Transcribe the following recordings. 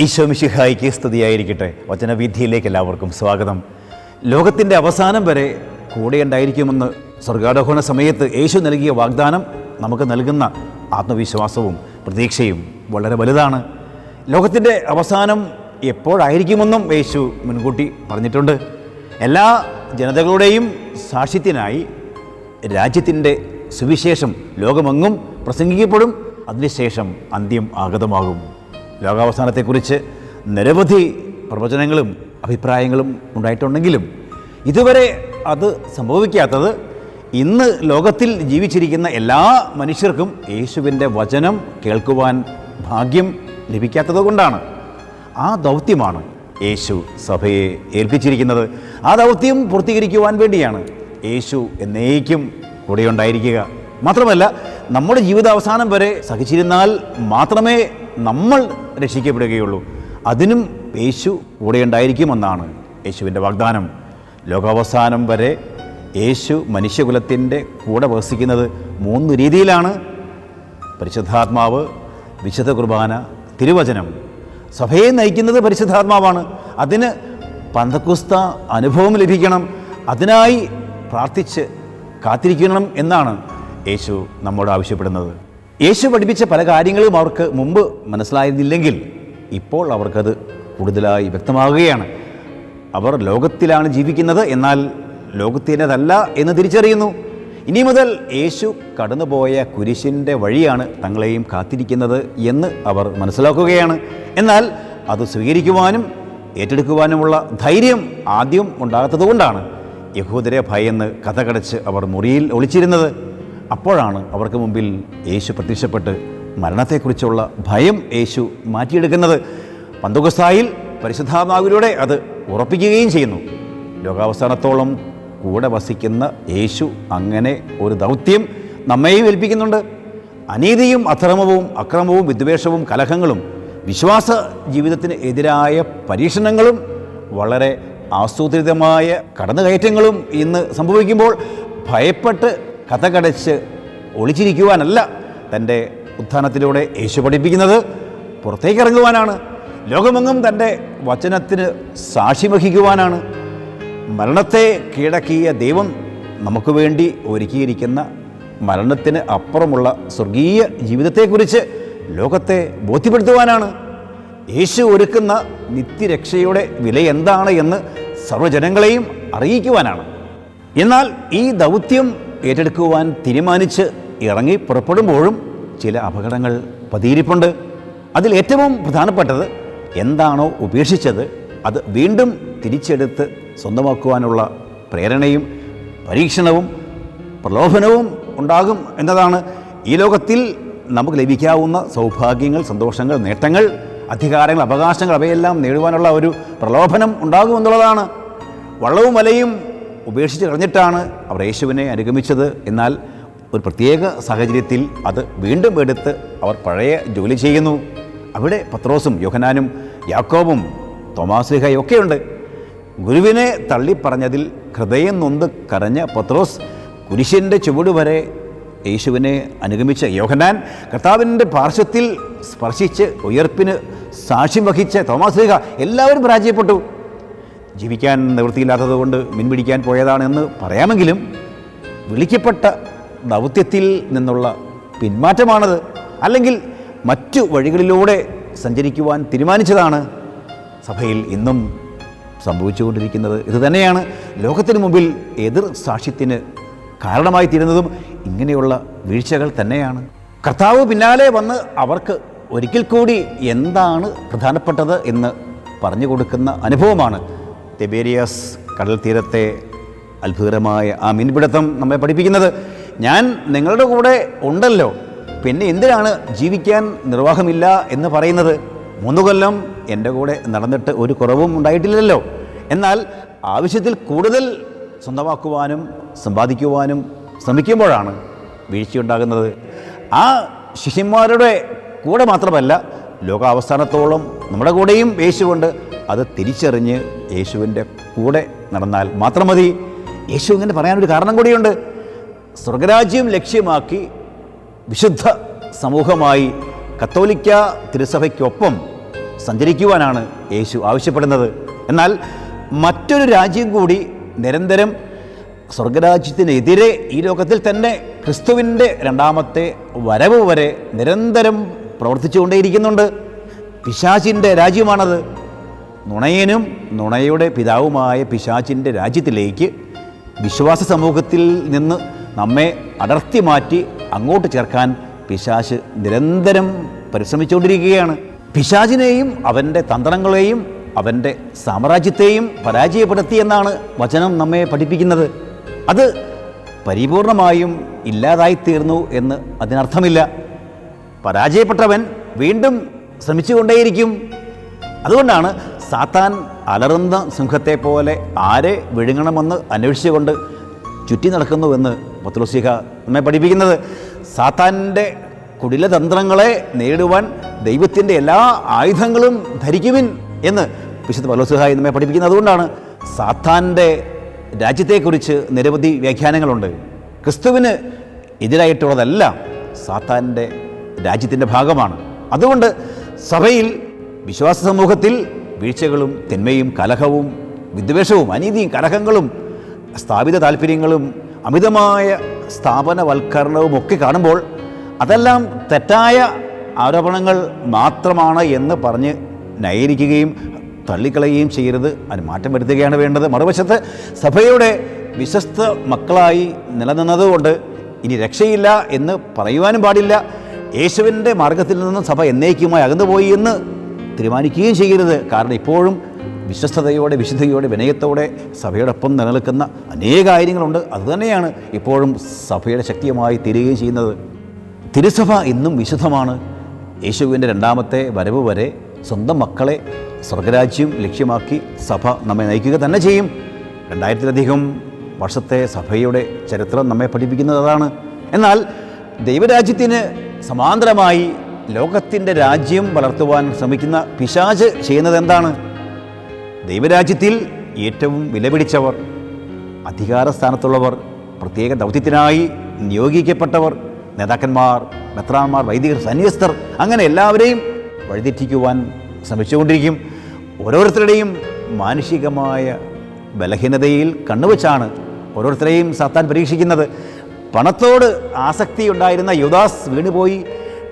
ഈശോ മിശിഹായിക്ക് സ്തുതിയായിരിക്കട്ടെ. വചനവിധിയിലേക്ക് എല്ലാവർക്കും സ്വാഗതം. ലോകത്തിന്റെ അവസാനം വരെ കൂടെ ഉണ്ടായിരിക്കുമെന്ന് സ്വർഗാരോഹണ സമയത്ത് യേശു നൽകിയ വാഗ്ദാനം നമുക്ക് നൽകുന്ന ആത്മവിശ്വാസവും പ്രതീക്ഷയും വളരെ വലുതാണ്. ലോകത്തിന്റെ അവസാനം എപ്പോഴായിരിക്കുമെന്നും യേശു മുൻകൂട്ടി പറഞ്ഞിട്ടുണ്ട്. എല്ലാ ജനതകളുടെയും സാക്ഷ്യത്തിനായി രാജ്യത്തിന്റെ സുവിശേഷം ലോകമെങ്ങും പ്രസംഗിക്കപ്പെടും. അതിനുശേഷം അന്ത്യം ആഗതമാകും. ലോകാവസാനത്തെക്കുറിച്ച് നിരവധി പ്രവചനങ്ങളും അഭിപ്രായങ്ങളും ഉണ്ടായിട്ടുണ്ടെങ്കിലും ഇതുവരെ അത് സംഭവിക്കാത്തത് ഇന്ന് ലോകത്തിൽ ജീവിച്ചിരിക്കുന്ന എല്ലാ മനുഷ്യർക്കും യേശുവിന്റെ വചനം കേൾക്കുവാൻ ഭാഗ്യം ലഭിക്കാത്തത് കൊണ്ടാണ്. ആ ദൗത്യമാണ് യേശു സഭയെ ഏൽപ്പിച്ചിരിക്കുന്നത്. ആ ദൗത്യം പൂർത്തീകരിക്കുവാൻ വേണ്ടിയാണ് യേശു എന്നേക്കും കൂടെയുണ്ടായിരിക്കുക. മാത്രമല്ല നമ്മുടെ ജീവിതാവസാനം വരെ സഹിച്ചിരുന്നാൽ മാത്രമേ നമ്മൾ രക്ഷിക്കപ്പെടുകയുള്ളൂ. അതിനും യേശു കൂടെയുണ്ടായിരിക്കുമെന്നാണ് യേശുവിന്റെ വാഗ്ദാനം. ലോകാവസാനം വരെ യേശു മനുഷ്യകുലത്തിന്റെ കൂടെ വസിക്കുന്നത് മൂന്ന് രീതിയിലാണ്. പരിശുദ്ധാത്മാവ് വിശുദ്ധ കുർബാന തിരുവചനം. സഭയെ നയിക്കുന്നത് പരിശുദ്ധാത്മാവാണ്. അതിന് പന്തക്കുസ്ത അനുഭവം ലഭിക്കണം. അതിനായി പ്രാർത്ഥിച്ച് കാത്തിരിക്കണം എന്നാണ് യേശു നമ്മോട് ആവശ്യപ്പെടുന്നത്. യേശു പഠിപ്പിച്ച പല കാര്യങ്ങളും അവർക്ക് മുമ്പ് മനസ്സിലായിരുന്നില്ലെങ്കിൽ ഇപ്പോൾ അവർക്കത് കൂടുതലായി വ്യക്തമാകുകയാണ്. അവർ ലോകത്തിലാണ് ജീവിക്കുന്നത് എന്നാൽ ലോകത്തിന്റെതല്ല എന്ന് തിരിച്ചറിയുന്നു. ഇനി മുതൽ യേശു കടന്നുപോയ കുരിശിന്റെ വഴിയാണ് തങ്ങളെയും കാത്തിരിക്കുന്നത് എന്ന് അവർ മനസ്സിലാക്കുകയാണ്. എന്നാൽ അത് സ്വീകരിക്കുവാനും ഏറ്റെടുക്കുവാനുമുള്ള ധൈര്യം ആദ്യം ഉണ്ടാകാത്തതുകൊണ്ടാണ് യഹൂദരെ ഭയന്ന് കഥകടച്ച് അവർ മുറിയിൽ ഒളിച്ചിരുന്നത്. അപ്പോഴാണ് അവർക്ക് മുമ്പിൽ യേശു പ്രത്യക്ഷപ്പെട്ട് മരണത്തെക്കുറിച്ചുള്ള ഭയം യേശു മാറ്റിയെടുക്കുന്നത്. പന്തുകസ്ഥായിൽ പരിശുദ്ധാത്മാവിലൂടെ അത് ഉറപ്പിക്കുകയും ചെയ്യുന്നു. ലോകാവസാനത്തോളം കൂടെ വസിക്കുന്ന യേശു അങ്ങനെ ഒരു ദൗത്യം നമ്മെയും ഏൽപ്പിക്കുന്നുണ്ട്. അനീതിയും അധർമ്മവും അക്രമവും വിദ്വേഷവും കലഹങ്ങളും വിശ്വാസ ജീവിതത്തിന് എതിരായ പരീക്ഷണങ്ങളും വളരെ ആസൂത്രിതമായ കടന്നുകയറ്റങ്ങളും ഇന്ന് സംഭവിക്കുമ്പോൾ ഭയപ്പെട്ട് കഥകടച്ച് ഒളിച്ചിരിക്കുവാനല്ല തന്റെ ഉത്ഥാനത്തിലൂടെ യേശു പഠിപ്പിക്കുന്നത്. പുറത്തേക്ക് ഇറങ്ങുവാനാണ്. ലോകമെങ്ങും തന്റെ വചനത്തിന് സാക്ഷി വഹിക്കുവാനാണ്. മരണത്തെ കീഴടക്കിയ ദൈവം നമുക്ക് വേണ്ടി ഒരുക്കിയിരിക്കുന്ന മരണത്തിന് അപ്പുറമുള്ള സ്വർഗീയ ജീവിതത്തെക്കുറിച്ച് ലോകത്തെ ബോധ്യപ്പെടുത്തുവാനാണ്. യേശു ഒരുക്കുന്ന നിത്യരക്ഷയുടെ വില എന്താണ് എന്ന് സർവജനങ്ങളെയും അറിയിക്കുവാനാണ്. എന്നാൽ ഈ ദൗത്യം ഏറ്റെടുക്കുവാൻ തീരുമാനിച്ച് ഇറങ്ങി പുറപ്പെടുമ്പോഴും ചില അപകടങ്ങൾ പതിയിരിപ്പുണ്ട്. അതിൽ ഏറ്റവും പ്രധാനപ്പെട്ടത് എന്താണോ ഉപേക്ഷിച്ചത് അത് വീണ്ടും തിരിച്ചെടുത്ത് സ്വന്തമാക്കുവാനുള്ള പ്രേരണയും പരീക്ഷണവും പ്രലോഭനവും ഉണ്ടാകും എന്നതാണ് ഈ ലോകത്തിൽ നമുക്ക് ലഭിക്കാവുന്ന സൗഭാഗ്യങ്ങൾ സന്തോഷങ്ങൾ നേട്ടങ്ങൾ അധികാരങ്ങൾ അവകാശങ്ങൾ അവയെല്ലാം നേടുവാനുള്ള ഒരു പ്രലോഭനം ഉണ്ടാകുമെന്നുള്ളതാണ്. വള്ളവും വലയും ഉപേക്ഷിച്ച് കളഞ്ഞിട്ടാണ് അവർ യേശുവിനെ അനുഗമിച്ചത്. എന്നാൽ ഒരു പ്രത്യേക സാഹചര്യത്തിൽ അത് വീണ്ടും എടുത്ത് അവർ പഴയ ജോലി ചെയ്യുന്നു. അവിടെ പത്രോസും യോഹനാനും യാക്കോബും തോമാസ്ലിഹയും ഒക്കെയുണ്ട്. ഗുരുവിനെ തള്ളിപ്പറഞ്ഞതിൽ ഹൃദയം നൊന്ത് കരഞ്ഞ പത്രോസ് കുരിശിന്റെ ചുവട് വരെ യേശുവിനെ അനുഗമിച്ച യോഹനാൻ കർത്താവിന്റെ പാർശ്വത്തിൽ സ്പർശിച്ച് ഉയർപ്പിന് സാക്ഷ്യം വഹിച്ച തോമാസ്ലിഹ എല്ലാവരും പരാജയപ്പെട്ടു. ജീവിക്കാൻ നിവൃത്തിയില്ലാത്തതുകൊണ്ട് മീൻപിടിക്കാൻ പോയതാണെന്ന് പറയാമെങ്കിലും വിളിക്കപ്പെട്ട ദൗത്യത്തിൽ നിന്നുള്ള പിന്മാറ്റമാണത്. അല്ലെങ്കിൽ മറ്റു വഴികളിലൂടെ സഞ്ചരിക്കുവാൻ തീരുമാനിച്ചതാണ് സഭയിൽ ഇന്നും സംഭവിച്ചുകൊണ്ടിരിക്കുന്നത്. ഇത് തന്നെയാണ് ലോകത്തിന് മുമ്പിൽ എതിർ സാക്ഷ്യത്തിന് കാരണമായി തീരുന്നതും ഇങ്ങനെയുള്ള വീഴ്ചകൾ തന്നെയാണ്. കർത്താവ് പിന്നാലെ വന്ന് അവർക്ക് ഒരിക്കൽ കൂടി എന്താണ് പ്രധാനപ്പെട്ടത് എന്ന് പറഞ്ഞു കൊടുക്കുന്ന അനുഭവമാണ്. തെബേരിയസ് കടൽ തീരത്തെ അത്ഭുതകരമായ ആ മീൻപിടുത്തം നമ്മെ പഠിപ്പിക്കുന്നത്. ഞാൻ നിങ്ങളുടെ കൂടെ ഉണ്ടല്ലോ. പിന്നെ എന്തിനാണ് ജീവിക്കാൻ നിർവാഹമില്ല എന്ന് പറയുന്നത്? മൂന്ന് കൊല്ലം എന്റെ കൂടെ നടന്നിട്ട് ഒരു കുറവും ഉണ്ടായിട്ടില്ലല്ലോ. എന്നാൽ ആവശ്യത്തിൽ കൂടുതൽ സ്വന്തമാക്കുവാനും സമ്പാദിക്കുവാനും ശ്രമിക്കുമ്പോഴാണ് വീഴ്ചയുണ്ടാകുന്നത്. ആ ശിഷ്യന്മാരുടെ കൂടെ മാത്രമല്ല ലോകാവസാനത്തോളം നമ്മുടെ കൂടെയും യേശുകൊണ്ട് അത് തിരിച്ചറിഞ്ഞ് യേശുവിന്റെ കൂടെ നടന്നാൽ മാത്രം മതി. യേശു ഇങ്ങനെ പറയാനൊരു കാരണം കൂടിയുണ്ട്. സ്വർഗരാജ്യം ലക്ഷ്യമാക്കി വിശുദ്ധ സമൂഹമായി കത്തോലിക്ക തിരുസഭയ്ക്കൊപ്പം സഞ്ചരിക്കുവാനാണ് യേശു ആവശ്യപ്പെടുന്നത്. എന്നാൽ മറ്റൊരു രാജ്യം കൂടി നിരന്തരം സ്വർഗരാജ്യത്തിനെതിരെ ഈ ലോകത്തിൽ തന്നെ ക്രിസ്തുവിന്റെ രണ്ടാമത്തെ വരവ് വരെ നിരന്തരം പ്രവർത്തിച്ചുകൊണ്ടേയിരിക്കുന്നുണ്ട്. പിശാചിന്റെ രാജ്യമാണത്. നുണയനും നുണയുടെ പിതാവുമായ പിശാചിന്റെ രാജ്യത്തിലേക്ക് വിശ്വാസ സമൂഹത്തിൽ നിന്ന് നമ്മെ അടർത്തി മാറ്റി അങ്ങോട്ട് ചേർക്കാൻ പിശാച് നിരന്തരം പരിശ്രമിച്ചുകൊണ്ടിരിക്കുകയാണ്. പിശാചിനെയും അവന്റെ തന്ത്രങ്ങളെയും അവന്റെ സാമ്രാജ്യത്തെയും പരാജയപ്പെടുത്തി എന്നാണ് വചനം നമ്മെ പഠിപ്പിക്കുന്നത്. അത് പരിപൂർണമായും ഇല്ലാതായിത്തീർന്നു എന്ന് അതിനർത്ഥമില്ല. പരാജയപ്പെട്ടവൻ വീണ്ടും ശ്രമിച്ചുകൊണ്ടേയിരിക്കും. അതുകൊണ്ടാണ് സാത്താൻ അലറുന്ന സിംഹത്തെ പോലെ ആരെ വിഴുങ്ങണമെന്ന് അന്വേഷിച്ചുകൊണ്ട് ചുറ്റി നടക്കുന്നുവെന്ന് പത്രോസിഹ നമ്മെ പഠിപ്പിക്കുന്നത്. സാത്താന്റെ കുടിലതന്ത്രങ്ങളെ നേടുവാൻ ദൈവത്തിന്റെ എല്ലാ ആയുധങ്ങളും ധരിക്കുവിൻ എന്ന് വിശുദ്ധ പലോസുഹായി നമ്മെ പഠിപ്പിക്കുന്നത്. അതുകൊണ്ടാണ് സാത്താന്റെ രാജ്യത്തെക്കുറിച്ച് നിരവധി വ്യാഖ്യാനങ്ങളുണ്ട്. ക്രിസ്തുവിന് എതിരായിട്ടുള്ളതല്ല സാത്താന്റെ രാജ്യത്തിന്റെ ഭാഗമാണ്. അതുകൊണ്ട് സഭയിൽ വിശ്വാസ സമൂഹത്തിൽ വീഴ്ചകളും തിന്മയും കലഹവും വിദ്വേഷവും അനീതിയും കലഹങ്ങളും സ്ഥാപിത താല്പര്യങ്ങളും അമിതമായ സ്ഥാപനവൽക്കരണവും ഒക്കെ കാണുമ്പോൾ അതെല്ലാം തെറ്റായ ആരോപണങ്ങൾ മാത്രമാണ് എന്ന് പറഞ്ഞ് ന്യായീകരിക്കുകയും തള്ളിക്കളയുകയും ചെയ്യരുത്. അതിന് മാറ്റം വരുത്തുകയാണ് വേണ്ടത്. മറുവശത്ത് സഭയുടെ വിശ്വസ്ത മക്കളായി നിലനിന്നതുകൊണ്ട് ഇനി രക്ഷയില്ല എന്ന് പറയുവാനും പാടില്ല. യേശുവിന്റെ മാർഗത്തിൽ നിന്നും സഭ എന്നേക്കുമായി അകന്നുപോയി എന്ന് തീരുമാനിക്കുകയും ചെയ്യരുത്. കാരണം ഇപ്പോഴും വിശ്വസ്തയോടെ വിശുദ്ധിയോടെ വിനയത്തോടെ സഭയോടൊപ്പം നിലനിൽക്കുന്ന അനേക കാര്യങ്ങളുണ്ട്. അതുതന്നെയാണ് ഇപ്പോഴും സഭയുടെ ശക്തിയുമായി തീരുകയും ചെയ്യുന്നത്. തിരുസഭ ഇന്നും വിശുദ്ധമാണ്. യേശുവിന്റെ രണ്ടാമത്തെ വരവ് വരെ സ്വന്തം മക്കളെ സ്വർഗരാജ്യം ലക്ഷ്യമാക്കി സഭ നമ്മെ നയിക്കുക തന്നെ ചെയ്യും. രണ്ടായിരത്തിലധികം വർഷത്തെ സഭയുടെ ചരിത്രം നമ്മെ പഠിപ്പിക്കുന്നത് അതാണ്. എന്നാൽ ദൈവരാജ്യത്തിന് സമാന്തരമായി ലോകത്തിന്റെ രാജ്യം വളർത്തുവാൻ ശ്രമിക്കുന്ന പിശാജ് ചെയ്യുന്നത് എന്താണ് ദൈവരാജ്യത്തിൽ ഏറ്റവും വിലപിടിച്ചവർ അധികാരസ്ഥാനത്തുള്ളവർ പ്രത്യേക ദൗത്യത്തിനായി നിയോഗിക്കപ്പെട്ടവർ നേതാക്കന്മാർ മെത്രാന്മാർ വൈദികർ സന്യസ്തർ അങ്ങനെ എല്ലാവരെയും വഴിതെറ്റിക്കുവാൻ ശ്രമിച്ചുകൊണ്ടിരിക്കും. ഓരോരുത്തരുടെയും മാനുഷികമായ ബലഹീനതയിൽ കണ്ണുവച്ചാണ് ഓരോരുത്തരെയും സാത്താൻ പരീക്ഷിക്കുന്നത്. പണത്തോട് ആസക്തി ഉണ്ടായിരുന്ന യുദാസ് വീണുപോയി.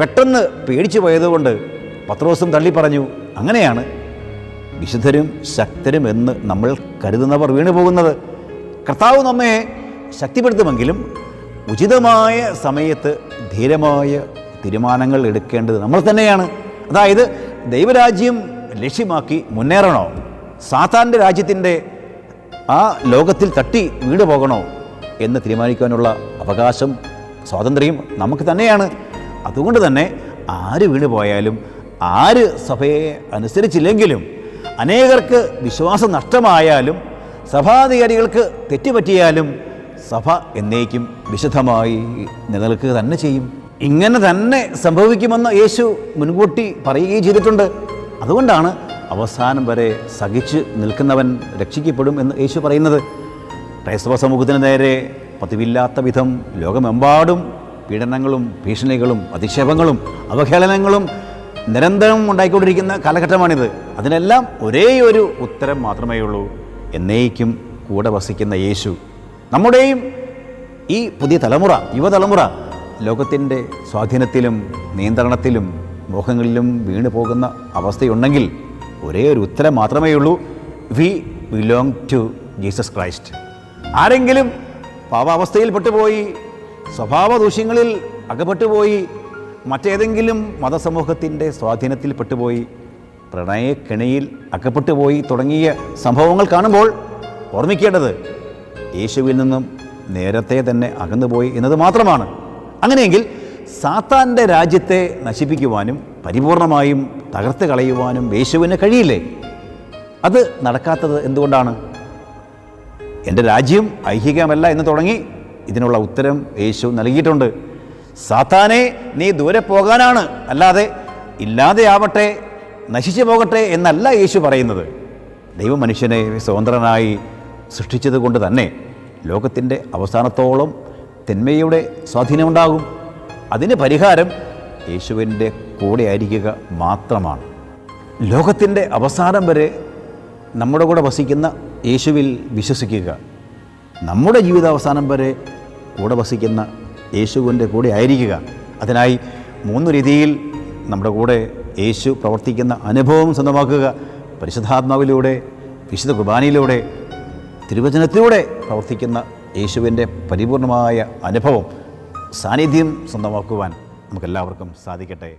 പെട്ടെന്ന് പേടിച്ചു പോയതുകൊണ്ട് പത്രോസും തള്ളി പറഞ്ഞു അങ്ങനെയാണ്. വിശുദ്ധരും ശക്തരും എന്ന് നമ്മൾ കരുതുന്നവർ വീണുപോകുന്നത്. കർത്താവ് നമ്മെ ശക്തിപ്പെടുത്തുമെങ്കിലും ഉചിതമായ സമയത്ത് ധീരമായ തീരുമാനങ്ങൾ എടുക്കേണ്ടത് നമ്മൾ തന്നെയാണ്. അതായത് ദൈവരാജ്യം ലക്ഷ്യമാക്കി മുന്നേറണോ? സാത്താന്റെ രാജ്യത്തിന്റെ ആ ലോകത്തിൽ തട്ടി വീട് പോകണോ എന്ന് തീരുമാനിക്കാനുള്ള അവകാശം സ്വാതന്ത്ര്യം നമുക്ക് തന്നെയാണ്. അതുകൊണ്ട് തന്നെ ആര് വീണ് പോയാലും ആര് സഭയെ അനുസരിച്ചില്ലെങ്കിലും അനേകർക്ക് വിശ്വാസം നഷ്ടമായാലും സഭാധികാരികൾക്ക് തെറ്റുപറ്റിയാലും സഭ എന്നേക്കും വിശുദ്ധമായി നിലനിൽക്കുക തന്നെ ചെയ്യും. ഇങ്ങനെ തന്നെ സംഭവിക്കുമെന്ന് യേശു മുൻകൂട്ടി പറയുകയും ചെയ്തിട്ടുണ്ട്. അതുകൊണ്ടാണ് അവസാനം വരെ സഹിച്ച് നിൽക്കുന്നവൻ രക്ഷിക്കപ്പെടും എന്ന് യേശു പറയുന്നത്. ക്രൈസ്തവ സമൂഹത്തിന് നേരെ പതിവില്ലാത്ത വിധം ലോകമെമ്പാടും പീഡനങ്ങളും ഭീഷണികളും അധിക്ഷേപങ്ങളും അവഹേളനങ്ങളും നിരന്തരം ഉണ്ടായിക്കൊണ്ടിരിക്കുന്ന കാലഘട്ടമാണിത്. അതിനെല്ലാം ഒരേ ഒരു ഉത്തരം മാത്രമേ ഉള്ളൂ. എന്നേക്കും കൂടെ വസിക്കുന്ന യേശു നമ്മുടെയും ഈ പുതിയ തലമുറ യുവതലമുറ ലോകത്തിന്റെ സ്വാധീനത്തിലും നിയന്ത്രണത്തിലും മോഹങ്ങളിലും വീണു പോകുന്ന അവസ്ഥയുണ്ടെങ്കിൽ ഒരേ ഒരു ഉത്തരം മാത്രമേ ഉള്ളൂ. We belong to Jesus Christ. ആരെങ്കിലും പാവാവസ്ഥയിൽ പെട്ടുപോയി സ്വഭാവ ദൂഷ്യങ്ങളിൽ അകപ്പെട്ടുപോയി മറ്റേതെങ്കിലും മതസമൂഹത്തിന്റെ സ്വാധീനത്തിൽ പെട്ടുപോയി പ്രണയക്കെണിയിൽ അകപ്പെട്ടുപോയി തുടങ്ങിയ സംഭവങ്ങൾ കാണുമ്പോൾ ഓർമ്മിക്കേണ്ടത് യേശുവിൽ നിന്നും നേരത്തെ തന്നെ അകന്നുപോയി എന്നത് മാത്രമാണ്. അങ്ങനെയെങ്കിൽ സാത്താന്റെ രാജ്യത്തെ നശിപ്പിക്കുവാനും പരിപൂർണമായും തകർത്ത് കളയുവാനും യേശുവിന് കഴിയില്ലേ? അത് നടക്കാത്തത് എന്തുകൊണ്ടാണ്? എന്റെ രാജ്യം ഐഹികമല്ല എന്ന് തുടങ്ങി ഇതിനുള്ള ഉത്തരം യേശു നൽകിയിട്ടുണ്ട്. സാത്താനെ നീ ദൂരെ പോകാനാണ്. അല്ലാതെ ഇല്ലാതെയാവട്ടെ നശിച്ചു പോകട്ടെ എന്നല്ല യേശു പറയുന്നത്. ദൈവം മനുഷ്യനെ സ്വതന്ത്രനായി സൃഷ്ടിച്ചത് കൊണ്ട് തന്നെ ലോകത്തിന്റെ അവസാനത്തോളം തിന്മയുടെ സ്വാധീനമുണ്ടാകും. അതിന് പരിഹാരം യേശുവിന്റെ കൂടെ ആയിരിക്കുക മാത്രമാണ്. ലോകത്തിന്റെ അവസാനം വരെ നമ്മുടെ കൂടെ വസിക്കുന്ന യേശുവിൽ വിശ്വസിക്കുക. നമ്മുടെ ജീവിത അവസാനം വരെ കൂടെ വസിക്കുന്ന യേശുവിന്റെ കൂടെ ആയിരിക്കുക. അതിനായി മൂന്ന് രീതിയിൽ നമ്മുടെ കൂടെ യേശു പ്രവർത്തിക്കുന്ന അനുഭവം സ്വന്തമാക്കുക. പരിശുദ്ധാത്മാവിലൂടെ വിശുദ്ധ കുർബാനയിലൂടെ തിരുവചനത്തിലൂടെ പ്രവർത്തിക്കുന്ന യേശുവിന്റെ പരിപൂർണമായ അനുഭവം സാന്നിധ്യം സ്വന്തമാക്കുവാൻ നമുക്കെല്ലാവർക്കും സാധിക്കട്ടെ.